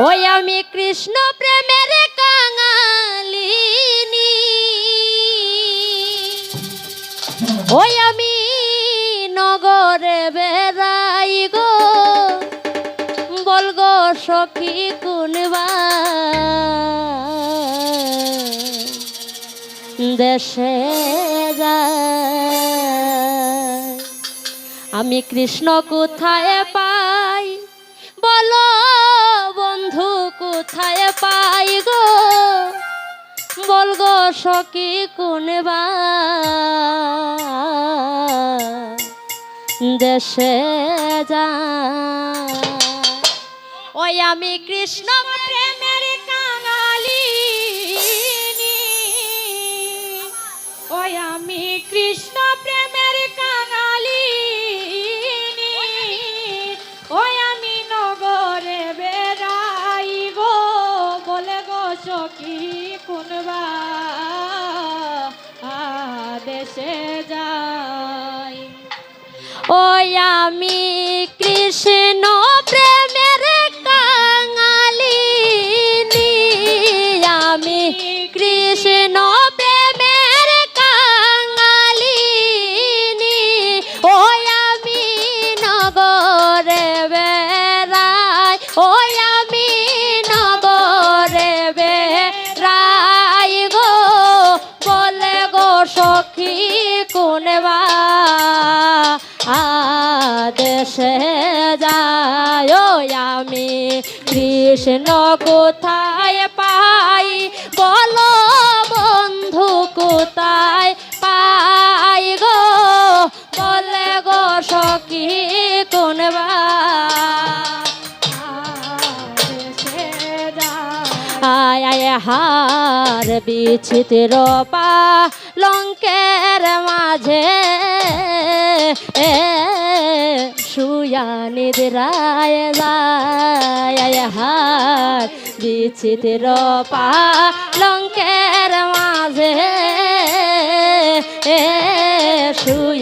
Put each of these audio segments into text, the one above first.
ওই আমি কৃষ্ণ প্রেমের কাঙালিনী। ওই আমি নগরে বেড়াই গো বলগো সখী কুনবা। দেশে যায়, আমি কৃষ্ণ কোথায় পাই কোথায় পাই গো? বলগো সখী কোনবা দেশে যা ওই আমি কৃষ্ণ প্রেমের কাঙালিনী ওই আমি কৃষ্ণ দেশে যাই। ওই আমি কৃষ্ণ কোনবা আদেশে যায় আমি। কৃষ্ণ কোথায় পাই? বলো হার বিচিত্র পা লঙ্কের মাঝে। এ শুয়া নিদ্রায় হার বিচিত্র পা লঙ্কের মাঝে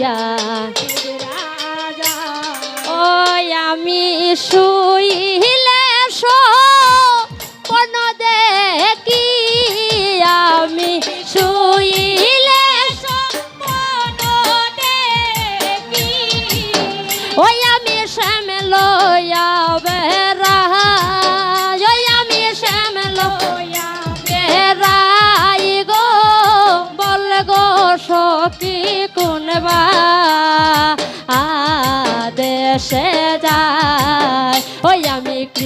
রাজা, ওই আমি শুইলে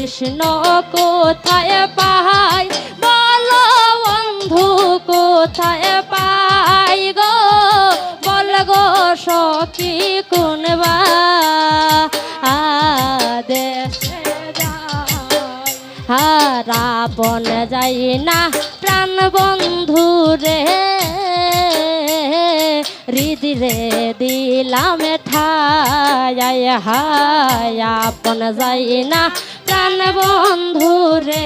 কৃষ্ণ কোথায় পাই? বলো বন্ধু, কোথায় পাই গো? বল গো সখী কোনবা হারা হারাপন যাই না প্রাণ বন্ধু রে। হৃদিরে দিলাম ঠায় হায় আপন যাই না প্রাণ বন্ধু রে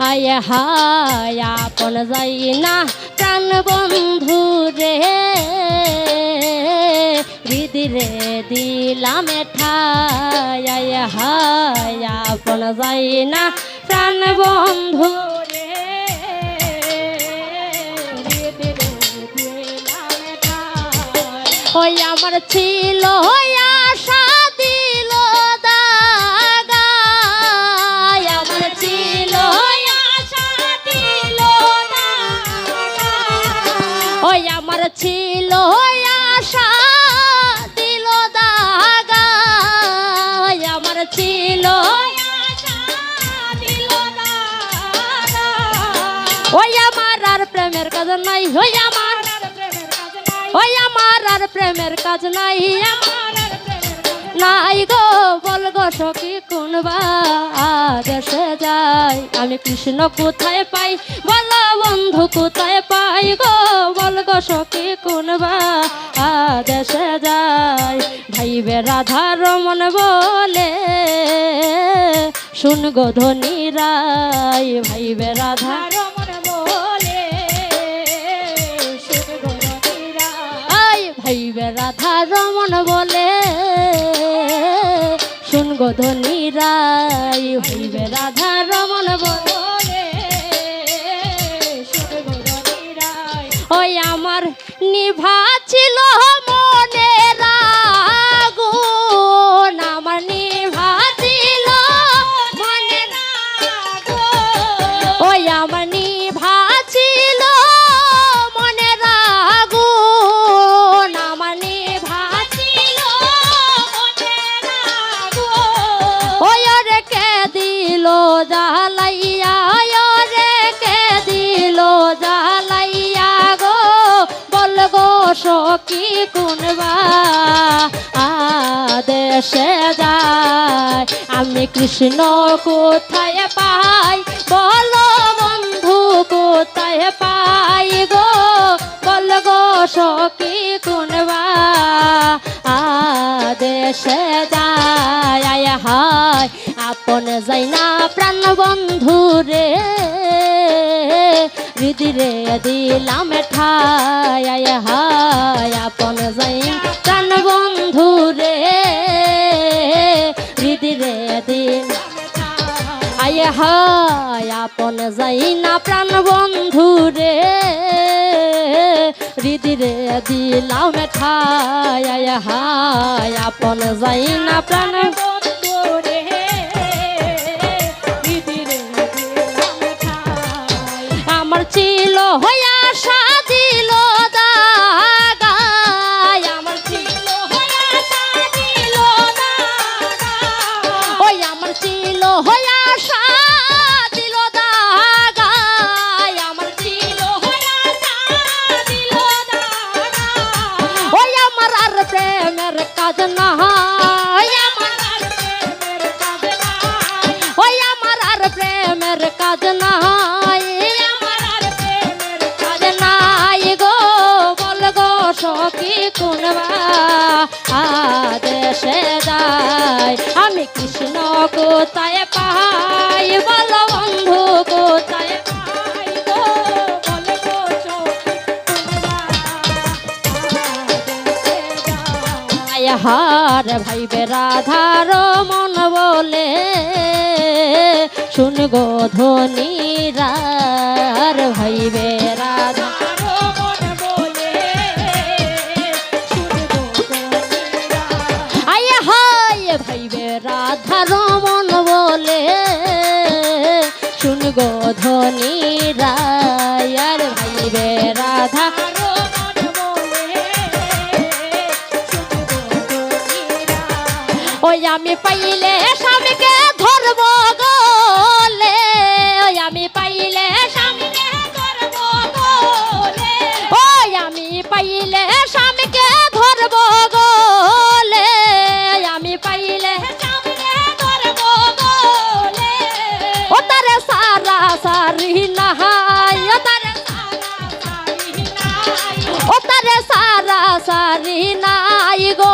হায় হায় আপন যাই না প্রাণ বন্ধু রে হৃদিরে দিলাম ঠায় হায় আপন যাই না প্রাণ বন্ধু ওই আমার ছিল আশা। ওই আমার কাজ নাই ওই আমার। ওই আমার আর প্রেমের কাজ নাই নাই গো, বল কোনবা দেশে যাই? আমি কৃষ্ণ কোথায় পাই? বল বন্ধু কোথায় পাই গো? বল গো সখী কোনবা দেশে যাই? ভাইবে রাধা রমন বলে, শুন গো ধনী রাই। ভাইবে রাধা রমন রমন বলে, শুনগ ধনী রায় হইবে রাধা রমন বলে, শুনগ ধনী রায় ওই আমার নিভা ছিল সখী কোনবা? আদেশে যায়। আমি কৃষ্ণ কোথায় পাই? বলো বন্ধু কোথায় পাই গো? বল গো সখী কোনবা? আদেশে যায়। হায়, আপন যাই না প্রাণ বন্ধু রে। হৃদিরে দিলাম ঠাই আয় হায়, আপন যাই প্রাণ বন্ধু রে। হৃদিরে দিল আয় হায়, আপন যাই না প্রাণ বন্ধু রে। হৃদিরে দিলাম ঠাই আয় হায়, আপন যাই না প্রাণ বন্ধুরে হইয়া সাজিল আমার ছিল হইয়া সাজিল ওই আমার ছিল হইয়া সাজিল আমার ছিল হইয়া সাজিল ওই আমার আর প্রেমের কাজ না হয় আমার আর কোনবা আদেশে যায়। আমি কৃষ্ণ কোথায় পাই? বল বন্ধু, কোথায় হার ভাইবে রাধার মন বলে শুন গো ধনী রার ভাইবে রাধা। ধনী রায়ার ভাইবে রাধা ওই আমি পাইলে সারা নাই গো